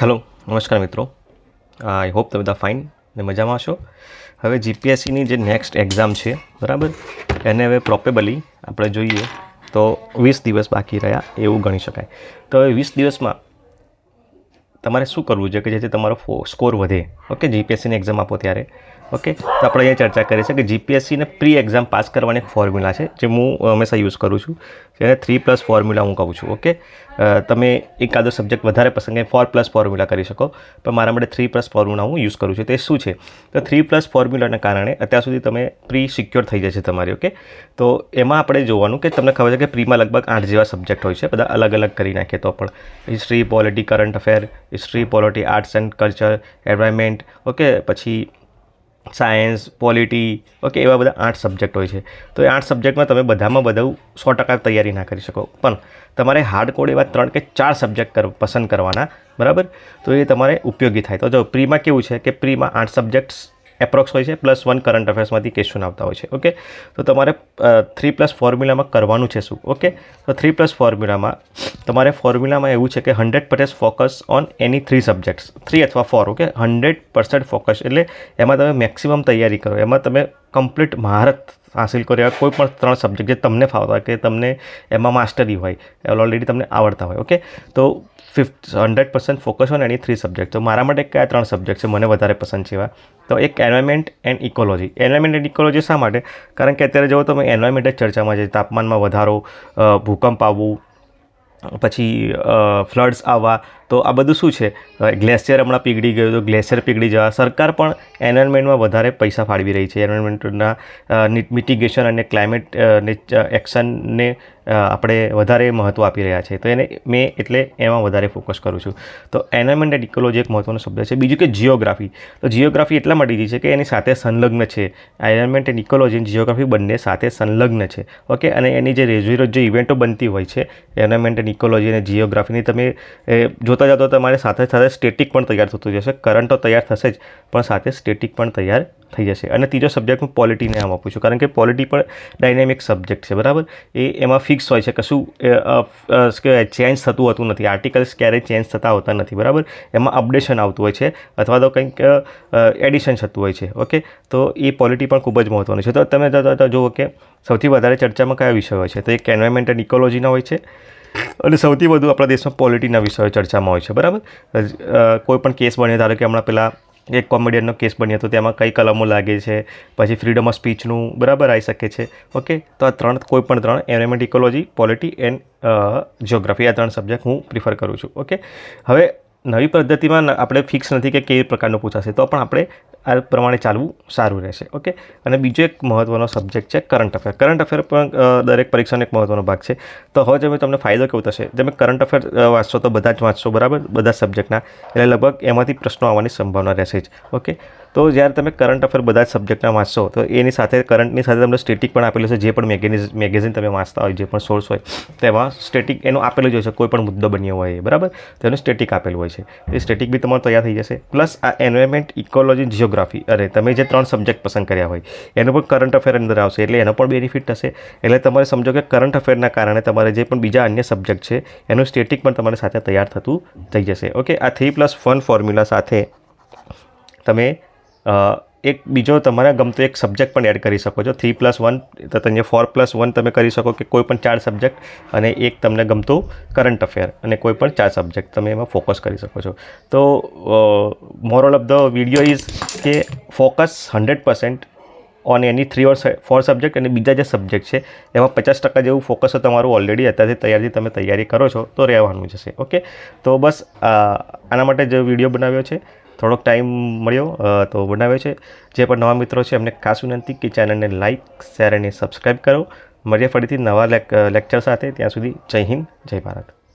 Hello નમસ્કાર મિત્રો. I hope તમે બધા ફાઇન ને મજામાં છો હવે જીપીએસસીની જે નેક્સ્ટ એક્ઝામ છે, બરાબર? એને હવે પ્રોપેબલી આપણે જોઈએ તો વીસ દિવસ બાકી રહ્યા એવું ગણી શકાય. તો હવે વીસ દિવસમાં તમારે શું કરવું છે કે જેથી તમારો સ્કોર વધે? ઓકે જીપીએસસીની એક્ઝામ આપો ત્યારે. ઓકે તો આપણે અહીંયા ચર્ચા કરીએ છીએ કે જીપીએસસીને પ્રી એક્ઝામ પાસ કરવાની એક ફોર્મ્યુલા છે, જે હું હંમેશા યુઝ કરું છું. જેને થ્રી પ્લસ ફોર્મ્યુલા હું કહું છું. ઓકે તમે એકાદો સબ્જેક્ટ વધારે પસંદ ફોર પ્લસ ફોર્મ્યુલા કરી શકો. પણ મારા માટે થ્રી પ્લસ ફોર્મ્યુલા હું યુઝ કરું છું. તે શું છે? તો થ્રી પ્લસ ફોર્મ્યુલાના કારણે અત્યાર સુધી તમે પ્રી સિક્યોર થઈ જશે તમારી ઓકે તો એમાં આપણે જોવાનું કે તમને ખબર છે કે પ્રીમાં લગભગ આઠ જેવા સબ્જેક્ટ હોય છે. બધા અલગ અલગ કરી નાખીએ તો પણ. History polity current affair history polity arts and culture environment okay પછી સાયન્સ, પોલિટી ઓકે એવા બધા આઠ સબ્જેક્ટ હોય છે. તો એ આઠ સબ્જેક્ટમાં તમે બધામાં બધું સો ટકા તૈયારી ના કરી શકો. પણ તમારે હાર્ડ કોડ એવા ત્રણ કે ચાર સબ્જેક્ટ કર, પસંદ કરવાના, બરાબર? તો એ તમારે ઉપયોગી થાય. તો જો પ્રીમાં કેવું છે કે પ્રીમાં આઠ સબ્જેક્ટ્સ એપ્રોક્સ હોય છે, પ્લસ વન કરંટ અફેર્સમાંથી ક્વેશ્ચન આવતા હોય છે, ઓકે? તો તમારે થ્રી પ્લસ ફોર્મ્યુલામાં કરવાનું છે શું, ઓકે? તો થ્રી પ્લસ ફોર્મ્યુલામાં તમારે ફોર્મ્યુલામાં એવું છે કે hundred percent focus on any three subjects three અથવા four okay? Hundred percent focus એટલે એમાં તમે મેક્સિમમ તૈયારી કરો, એમાં તમે કમ્પ્લીટ મહારત હાંસિલ કરો એવા કોઈ પણ ત્રણ સબ્જેક્ટ જે તમને ફાવતા હોય, કે તમને એમાં માસ્ટરી હોય ઓલરેડી તમને આવડતા હોય ઓકે તો ફિફ્ટ hundred percent focus on any three subject તો મારા માટે કયા ત્રણ સબ્જેક્ટ છે? મને વધારે પસંદ છે એવા. તો એક environment and ecology environment and ecology શા માટે? કારણ કે અત્યારે જો તમે એન્વાયરમેન્ટ જ ચર્ચામાં છે તાપમાનમાં વધારો ભૂકંપ આવવું પછી ફ્લડ્સ આવવા, તો આ બધું શું છે? ગ્લેશિયર હમણાં પીગળી ગયું, તો ગ્લેશિયર પીગળી જવા. સરકાર પણ એન્વાયરમેન્ટમાં વધારે પૈસા ફાળવી રહી છે. એન્વાયરમેન્ટના મિટિગેશન અને ક્લાઇમેટ એક્શનને આપણે વધારે મહત્ત્વ આપી રહ્યા છે. તો એને મેં એટલે એમાં વધારે ફોકસ કરું છું. તો એનામેન્ટ એન્ડ ઇકોલોજી એક મહત્ત્વનો શબ્દ છે. બીજું કે જિયોગ્રાફી તો જિયોગ્રાફી એટલા માટે છે કે એની સાથે સંલગ્ન છે. એન્વાયરમેન્ટ એન્ડ ઇકોલોજી અને જિયોગ્રાફી બંને સાથે સંલગ્ન છે. ઓકે? અને એની જે રેઝુરોજ જે ઇવેન્ટો બનતી હોય છે એનામેન્ટ એન્ડ ઇકોલોજી અને જિયોગ્રાફીની તમે જોતા જાઓ તો તમારે સાથે સાથે સ્ટેટિક પણ તૈયાર થતું જશે. કરંટ તો તૈયાર થશે જ, પણ સાથે સ્ટેટિક પણ તૈયાર થઈ જશે. અને ત્રીજો સબ્જેક્ટ હું પોલિટીને આમ આપું છું. કારણ કે પોલિટી પણ ડાયનેમિક સબ્જેક્ટ છે, બરાબર? એ એમાં ફિક્સ હોય છે. કશું ચેન્જ થતું હોતું નથી. આર્ટિકલ્સ ક્યારેય ચેન્જ થતા હોતા નથી, બરાબર? એમાં અપડેશન આવતું હોય છે, અથવા તો કંઈક એડિશન થતું હોય છે, ઓકે? તો એ પોલિટી પણ ખૂબ જ મહત્ત્વનું છે. તો તમે જુઓ કે સૌથી વધારે ચર્ચામાં કયા વિષય હોય છે? તો એક એન્વાયરમેન્ટ એન્ડ ઇકોલોજીના હોય છે અને સૌથી વધુ આપણા દેશમાં પોલિટીના વિષયો ચર્ચામાં હોય છે, બરાબર? કોઈ પણ કેસ બને ધારો કે હમણાં પેલા એક કોમેડિયનનો કેસ બન્યો હતો, તેમાં કઈ કલમો લાગે છે, પછી ફ્રીડમ ઓફ સ્પીચનું બરાબર આવી શકે છે. ઓકે તો આ ત્રણ, કોઈ પણ ત્રણ environment ecology polity and geography આ ત્રણ સબ્જેક્ટ હું પ્રિફર કરું છું. ઓકે હવે નવી પદ્ધતિમાં આપણે ફિક્સ નથી કે કેવી પ્રકારનું પૂછાશે, તો પણ આપણે આ પ્રમાણે ચાલવું સારું રહેશે, ઓકે? અને બીજો એક મહત્ત્વનો સબ્જેક્ટ છે કરંટ અફેર કરંટ અફેર પણ દરેક પરીક્ષાનો એક મહત્ત્વનો ભાગ છે. તો હવે જેમ તમને ફાયદો કેવો થશે? તમે કરંટ અફેર વાંચશો તો બધા જ વાંચશો, બરાબર? બધા સબ્જેક્ટના એટલે લગભગ એમાંથી પ્રશ્નો આવવાની સંભાવના રહેશે જ, ઓકે? તો જ્યારે તમે કરંટ અફેર બધા જ સબ્જેક્ટના વાંચશો તો એની સાથે કરંટની સાથે તમને સ્ટેટિક પણ આપેલું છે જે પણ મેગેઝિન મેગેઝિન તમે વાંચતા હોય જે પણ સોર્સ હોય તેમાં સ્ટેટિક એનું આપેલું જ હોય છે કોઈ પણ મુદ્દો બન્યો હોય એ, બરાબર? તેનું સ્ટેટિક આપેલું હોય છે. એ સ્ટેટિક બી તમારું તૈયાર થઈ જશે. પ્લસ આ એન્વાયરમેન્ટ ઇકોલોજી જિયોગ્રાફી અરે તમે જે ત્રણ સબ્જેક્ટ પસંદ કર્યા હોય એનું પણ કરંટ અફેર અંદર આવશે એટલે એનો પણ બેનિફિટ થશે. એટલે તમારે સમજો કે કરંટ અફેરના કારણે તમારે જે પણ બીજા અન્ય સબ્જેક્ટ છે એનું સ્ટેટિક પણ તમારી સાથે તૈયાર થતું થઈ જશે. ઓકે આ થ્રી પ્લસ વન ફોર્મ્યુલા સાથે તમે એક બીજો તમારા ગમતો એક સબ્જેક્ટ પણ એડ કરી શકો છો. થ્રી પ્લસ વન તો તમને ફોર પ્લસ વન તમે કરી શકો કે કોઈ પણ ચાર સબ્જેક્ટ અને એક તમને ગમતું કરંટ અફેર અને કોઈ પણ ચાર સબ્જેક્ટ તમે એમાં ફોકસ કરી શકો છો. તો moral of the video is કે focus hundred percent on any three or four subject અને બીજા જે સબ્જેક્ટ છે, એમાં પચાસ ટકા જેવું ફોકસ તમારું ઓલરેડી અત્યારથી તૈયારથી તમે તૈયારી કરો છો, તો રહેવાનું જશે ઓકે તો બસ આના માટે જે વીડિયો બનાવ્યો છે થોડોક ટાઈમ મળ્યો તો બનાવ્યો છે. જે પણ નવા મિત્રો છે, એમને ખાસ વિનંતી કે ચેનલને લાઇક શેર અને સબસ્ક્રાઈબ કરો. મળીએ ફરીથી નવા લેક લેક્ચર સાથે. ત્યાં સુધી જય હિન્દ, જય ભારત.